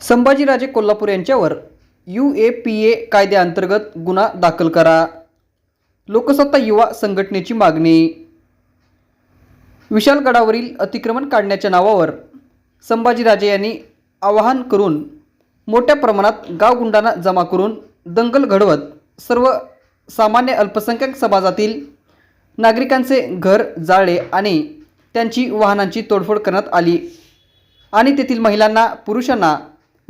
संभाजीराजे कोल्हापूर यांच्यावर U A P A कायद्याअंतर्गत गुन्हा दाखल करा. लोकसत्ता युवा संघटनेची मागणी. विशालगडावरील अतिक्रमण काढण्याच्या नावावर संभाजीराजे यांनी आवाहन करून मोठ्या प्रमाणात गावगुंडांना जमा करून दंगल घडवत सर्व सामान्य अल्पसंख्याक समाजातील नागरिकांचे घर जाळले आणि त्यांची वाहनांची तोडफोड करण्यात आली. आणि तेथील महिलांना पुरुषांना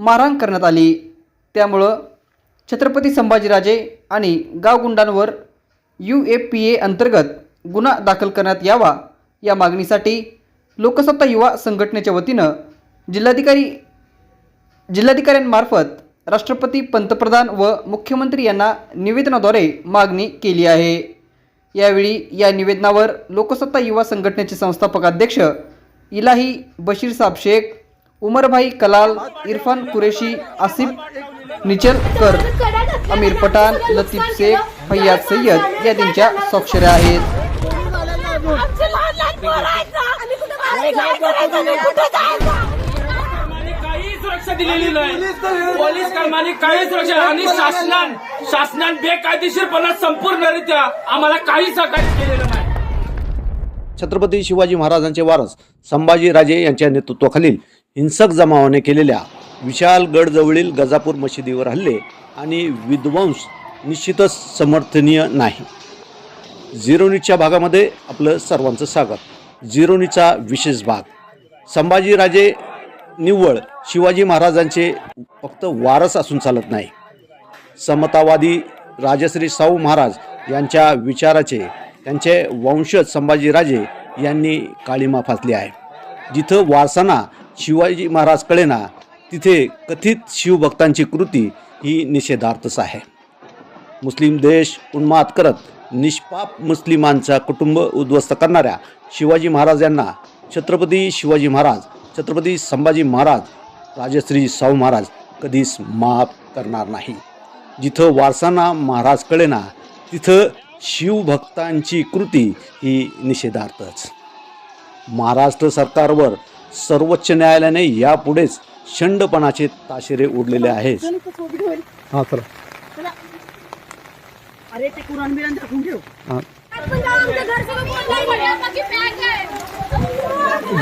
मारहाण करण्यात आली. त्यामुळं छत्रपती संभाजीराजे आणि गावगुंडांवर यू ए पी ए अंतर्गत गुन्हा दाखल करण्यात यावा या मागणीसाठी लोकसत्ता युवा संघटनेच्या वतीनं जिल्हाधिकारी जिल्हाधिकाऱ्यांमार्फत राष्ट्रपती पंतप्रधान व मुख्यमंत्री यांना निवेदनाद्वारे मागणी केली आहे. यावेळी या निवेदनावर लोकसत्ता युवा संघटनेचे संस्थापक अध्यक्ष इलाही बशीर साब शेख उमरभाई कलाल इरफान कुरेशी आसिफ निचलकर अमीर पठाण लतीफ शेख फैयाद सय्यद या त्यांच्या स्वाक्षऱ्या आहेत. सुरक्षा दिलेली नाही. पोलीस कर्माने काही सुरक्षा आणि शासनान शासनान बेकायदेशीरपणा संपूर्णरित्या आम्हाला काही सहकार्य केलेलं नाही. छत्रपती शिवाजी महाराजांचे वारस संभाजीराजे यांच्या नेतृत्वाखालील हिंसक जमावाने केलेल्या विशाल गडजवळील गजापूर मशिदीवर हल्ले आणि विध्वंस निश्चितच समर्थनीय नाही. झिरोनीच्या भागामध्ये आपलं सर्वांचं स्वागत. झिरोनीचा विशेष भाग. संभाजीराजे निव्वळ शिवाजी महाराजांचे फक्त वारस असून चालत नाही. समतावादी राजश्री साऊ महाराज यांच्या विचाराचे त्यांचे वंशज संभाजीराजे यांनी काळीमा फासली आहे. जिथं वारसाना शिवाजी महाराज कळेना तिथे कथित शिवभक्तांची कृती ही निषेधार्थच आहे. मुस्लिम देश उन्माद करत निष्पाप मुस्लिमांचा कुटुंब उद्ध्वस्त करणाऱ्या शिवाजी महाराज यांना छत्रपती शिवाजी महाराज छत्रपती संभाजी महाराज राजश्री साऊ महाराज कधीच माफ करणार नाही. जिथं वारसांना महाराज कळेना तिथं शिवभक्तांची कृती ही निषेधार्थच. महाराष्ट्र सरकारवर सर्वोच्च न्यायालयाने यापुढेच शंडपणाचे ताशेरे उडलेले आहेत. हां चला. अरे ते कुराण ठेव.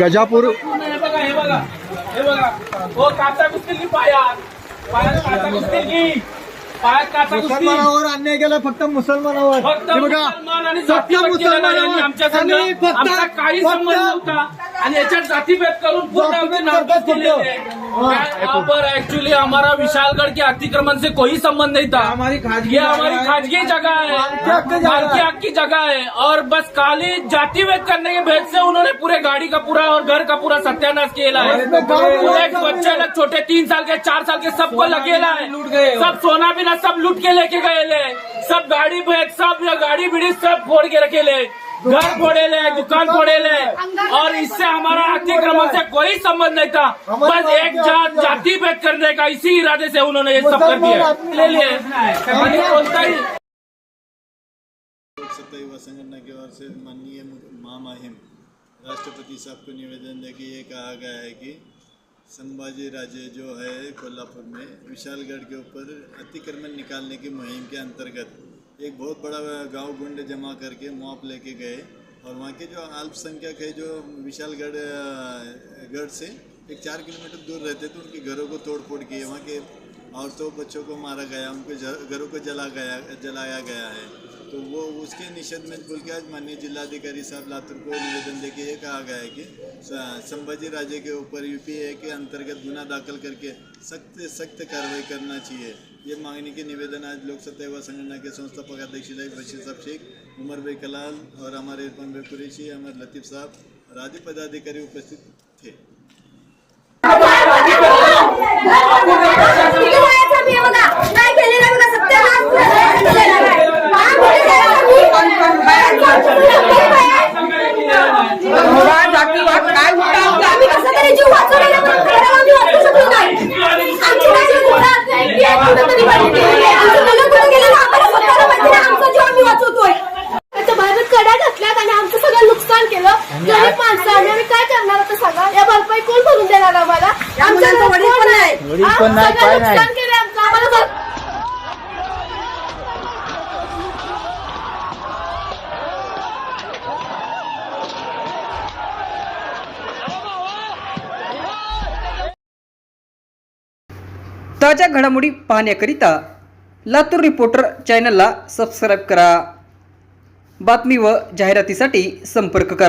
गजापूर. हे बघा हे बघा. हे काचा कुस्ती की पायात? पायात काचा कुस्ती की? पायात काचा कुस्ती मुसलमानावर अन्याय केला फक्त मुसलमानावर. फक्त हे बघा मुसलमान आणि जातीभेद केलेला यांनी आमच्या फक्त- आमचा काही फक्त- संबंध नव्हता. आणि याच्यात जातीभेद करून पूर्ण जातीभेद आमचे नाव करतात केलेले फक्त. हाँ। यहाँ पर एक्चुअली हमारा विशालगढ़ के अतिक्रमण से कोई संबंध नहीं था। हमारी खाजगी ये हमारी। खाजगी जगह है। हक की जगह है। मालकी हक की जगह है। और बस खाली जातिभेद करने के भेद से उन्होंने पूरे गाड़ी का पूरा और घर का पूरा सत्यानाश किया है। बच्चे लोग छोटे तीन साल के चार साल के सबको लगेला है लूट गए। सब सोना बिना सब लूट के लेके गए सब गाड़ी भेद सब गाड़ी बिड़ी सब फोड़ के रखे ले। घर फोड़े ले दुकान फोड़े ले। और इससे हमारा अतिक्रमण से कोई संबंध नहीं था। बस एक जात जाति भेद करने का इसी इरादे से उन्होंने ये सब कर दिया। ले लिए। संगठन की ओर से माननीय महामहिम राष्ट्रपति साहब को निवेदन है कि ये कहा गया है कि संभाजी राजे जो है कोल्हापुर में विशालगढ़ के ऊपर अतिक्रमण निकालने की मुहिम के अंतर्गत एक बहुत बड़ा गाँव गुंड जमा करके मुआप लेके गए और वहाँ के जो अल्पसंख्यक है, जो विशालगढ़ गढ़ से एक चार किलोमीटर दूर रहते थे, उनके घरों को तोड़ फोड़ किए। वहाँ के औरतों, बच्चों को मारा गया, उनके घरों को जला गया, जलाया गया है। तो वो उसके निषेध में बोल के आज माननीय जिलाधिकारी साहब लातूर को निवेदन देके ये कहा गया है कि संभाजी राजे के ऊपर यूपीए के अंतर्गत गुना दाखिल करके सख्त सख्त कार्रवाई करना चाहिए। ये मांगने के निवेदन आज लोक सत्ता युवा संगठन के संस्थापक अध्यक्ष बशीर साहब शेख, उमर भाई कलाल और हमारे इरफान भाई कुरेशी हमारे लतीफ़ साहब और आदि पदाधिकारी उपस्थित थे। नुकसान केलं गरीब माणसं आम्ही आम्ही काय करणार आता सांगा या भरपाई कोण भरून देणार आम्हाला आमच्या मुलांचं वडील पण कोण नाही. नाही वडील पण नाही, सगळं काय नाही. नुकसान केलं आमचं. आम्हाला बघ. ताज्या घडामोडी पाहण्याकरिता लातूर रिपोर्टर चॅनलला सबस्क्राईब करा बातमी व जाहिरातीसाठी संपर्क करा.